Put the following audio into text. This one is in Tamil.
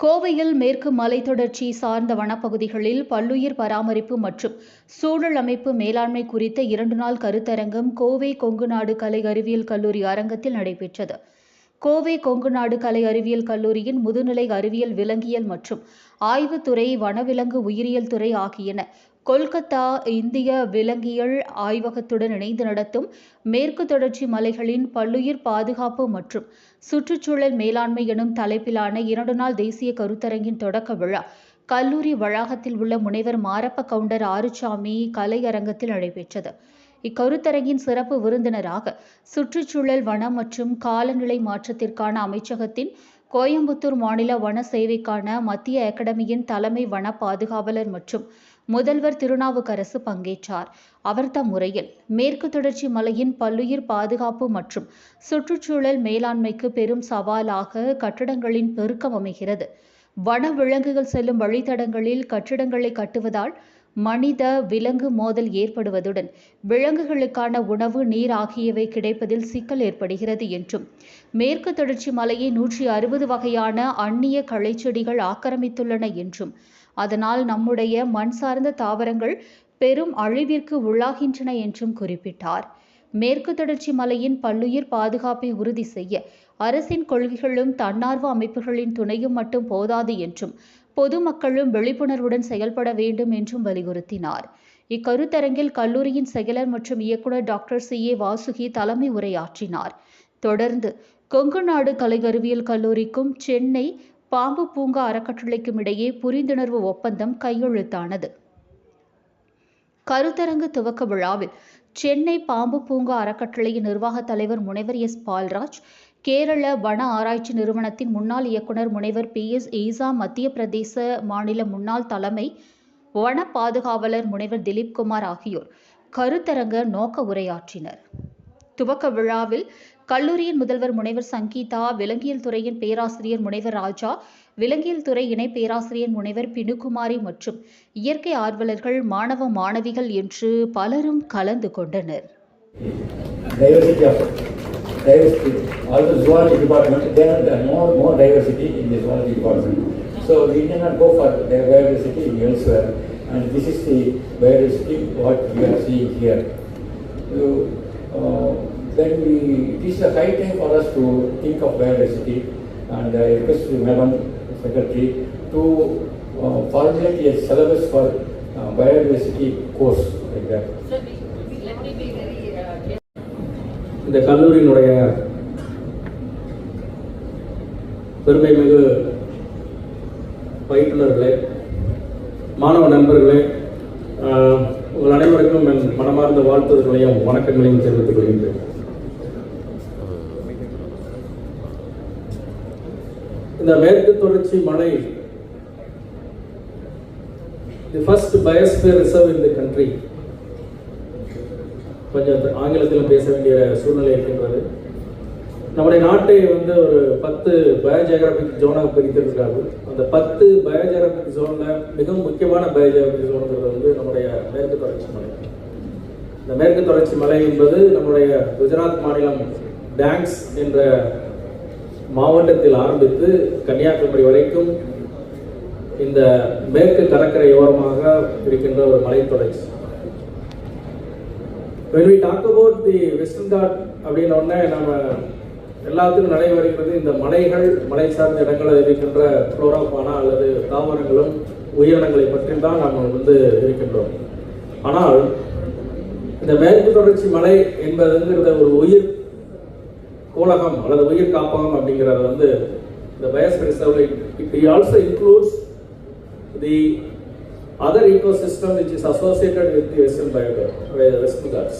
கோவையில் மேற்கு மலைத்தொடர்ச்சி சார்ந்த வனப்பகுதிகளில் பல்லுயிர் பராமரிப்பு மற்றும் சூழல் அமைப்பு மேலாண்மை குறித்த இரண்டு நாள் கருத்தரங்கம் கோவை கொங்குநாடு கலை அறிவியல் கல்லூரி அரங்கத்தில் நடைபெற்றது. கோவை கொங்குநாடு கலை அறிவியல் கல்லூரியின் முதுநிலை அறிவியல் விலங்கியல் மற்றும் ஆய்வுத்துறை வனவிலங்கு உயிரியல் துறை ஆகியன கொல்கத்தா இந்திய விலங்கியல் ஆய்வகத்துடன் இணைந்து நடத்தும் மேற்கு தொடர்ச்சி மலைகளின் பல்லுயிர் பாதுகாப்பு மற்றும் சுற்றுச்சூழல் மேலாண்மை எனும் தலைப்பிலான இரண்டு நாள் தேசிய கருத்தரங்கின் தொடக்க விழா கல்லூரி வளாகத்தில் உள்ள முனைவர் மாரப்ப கவுண்டர் ஆறுசாமி கலையரங்கத்தில் நடைபெற்றது. இக்கருத்தரங்கின் சிறப்பு விருந்தினராக சுற்றுச்சூழல் வனம் மற்றும் காலநிலை மாற்றத்திற்கான அமைச்சகத்தின் கோயம்புத்தூர் மாநில வன சேவைக்கான மத்திய அகாடமியின் தலைமை வன பாதுகாவலர் மற்றும் முதல்வர் திருநாவுக்கரசு பங்கேற்றார். அவர் தம் முறையில் மேற்கு தொடர்ச்சி மலையின் பல்லுயிர் பாதுகாப்பு மற்றும் சுற்றுச்சூழல் மேலாண்மைக்கு பெரும் சவாலாக கட்டடங்களின் பெருக்கம் அமைகிறது. வன விலங்குகள் செல்லும் வழித்தடங்களில் கட்டிடங்களை கட்டுவதால் மனித விலங்கு மோதல் ஏற்படுவதுடன் விலங்குகளுக்கான உணவு நீர் ஆகியவை கிடைப்பதில் சிக்கல் ஏற்படுகிறது என்றும் மேற்கு தொடர்ச்சி மலையை நூற்றி அறுபது வகையான அந்நிய களைச்செடிகள் ஆக்கிரமித்துள்ளன என்றும் அதனால் நம்முடைய மண் சார்ந்த தாவரங்கள் பெரும் அழிவிற்கு உள்ளாகின்றன என்றும் குறிப்பிட்டார். மேற்கு தொடர்ச்சி மலையின் பல்லுயிர் பாதுகாப்பை உறுதி செய்ய அரசின் கொள்கைகளும் தன்னார்வ அமைப்புகளின் துணையும் மட்டும் போதாது என்றும் பொதுமக்களும் விழிப்புணர்வுடன் செயல்பட வேண்டும் என்றும் வலியுறுத்தினார். இக்கருத்தரங்கில் கல்லூரியின் செயலர் மற்றும் இயக்குநர் டாக்டர் சி. ஏ. வாசுகி தலைமை உரையாற்றினார். தொடர்ந்து கொங்குநாடு கலை அறிவியல் கல்லூரிக்கும் சென்னை பாம்பு பூங்கா அறக்கட்டளைக்கும் இடையே புரிந்துணர்வு ஒப்பந்தம் கையெழுத்தானது. கருத்தரங்கு துவக்க விழாவில் சென்னை பாம்பு பூங்கா அறக்கட்டளையின் நிர்வாக தலைவர் முனைவர் எஸ். பால்ராஜ் கேரள வன ஆராய்ச்சி நிறுவனத்தின் முன்னாள் இயக்குநர் முனைவர் பி. எஸ். ஈசா மத்திய பிரதேச மாநில முன்னாள் தலைமை வன பாதுகாவலர் முனைவர் திலீப்குமார் ஆகியோர் கருத்தரங்க நோக்க உரையாற்றினர். துவக்க விழாவில் கல்லூரியின் முதல்வர் முனைவர் சங்கீதா விலங்கியல் துறையின் பேராசிரியர் முனைவர் ராஜா விலங்கியல் துறை இணை பேராசிரியர் முனைவர் பினுகுமாரி மற்றும் இயற்கை ஆர்வலர்கள் மாணவ மாணவிகள் என்று பலரும் கலந்து கொண்டனர் diversity of diversity. All the zoology department, there are more more diversity in the zoology department. So we cannot go for the biodiversity elsewhere. And this is the biodiversity what we are seeing here. So, uh, then we, it is a high time for us to think of biodiversity. And I request the Madam Secretary to uh, formulate a syllabus for uh, biodiversity course like that. We, we, let me be very uh, clear. இந்த கல்லூரியினுடைய பெருமைமிகு பயிற்றுனர்களே மாணவ நண்பர்களே உங்கள் அனைவருக்கும் என் மனமார்ந்த வாழ்த்துதல்களையும் வணக்கங்களையும் தெரிவித்துக் கொள்கின்றேன் இந்த மேற்கு தொடர்ச்சி மலை the first biosphere reserve in the country கொஞ்சம் ஆங்கிலத்தில் பேச வேண்டிய சூழ்நிலை இருக்கின்றது நம்முடைய நாட்டை வந்து ஒரு பத்து பயோஜியோகிராபிக் ஜோனாக பிரித்திருக்கிறார்கள். அந்த பத்து பயோஜியோகிராபிக் ஜோனில் மிகவும் முக்கியமான பயோஜியோகிராபிக் ஜோனுங்கிறது வந்து நம்முடைய மேற்கு தொடர்ச்சி மலை. இந்த மேற்கு தொடர்ச்சி மலை என்பது நம்முடைய குஜராத் மாநிலம் டேங்ஸ் என்ற மாவட்டத்தில் ஆரம்பித்து கன்னியாகுமரி வரைக்கும் இந்த மேற்கு கடற்கரை ஓரமாக இருக்கின்ற ஒரு மலைத்தொடர்ச்சி when we talk about the western ghat அப்படின்ன உடனே நம்ம எல்லாத்துக்கும் நடைபெறுகிறது இந்த மலைகள் மலை சார்ந்த இடங்களில் இருக்கின்ற புளோராபானா அல்லது தாவரங்களும் உயிரினங்களை பற்றி தான் நாம் வந்து இருக்கின்றோம். ஆனால் இந்த மேற்கு தொடர்ச்சி மலை என்பதுங்கிறத ஒரு உயிர் கோலகம் அல்லது உயிர் காப்பகம் அப்படிங்கிறது வந்து இந்த biosphere it also includes the other ecosystem which is associated with the western biosphere, western ghats.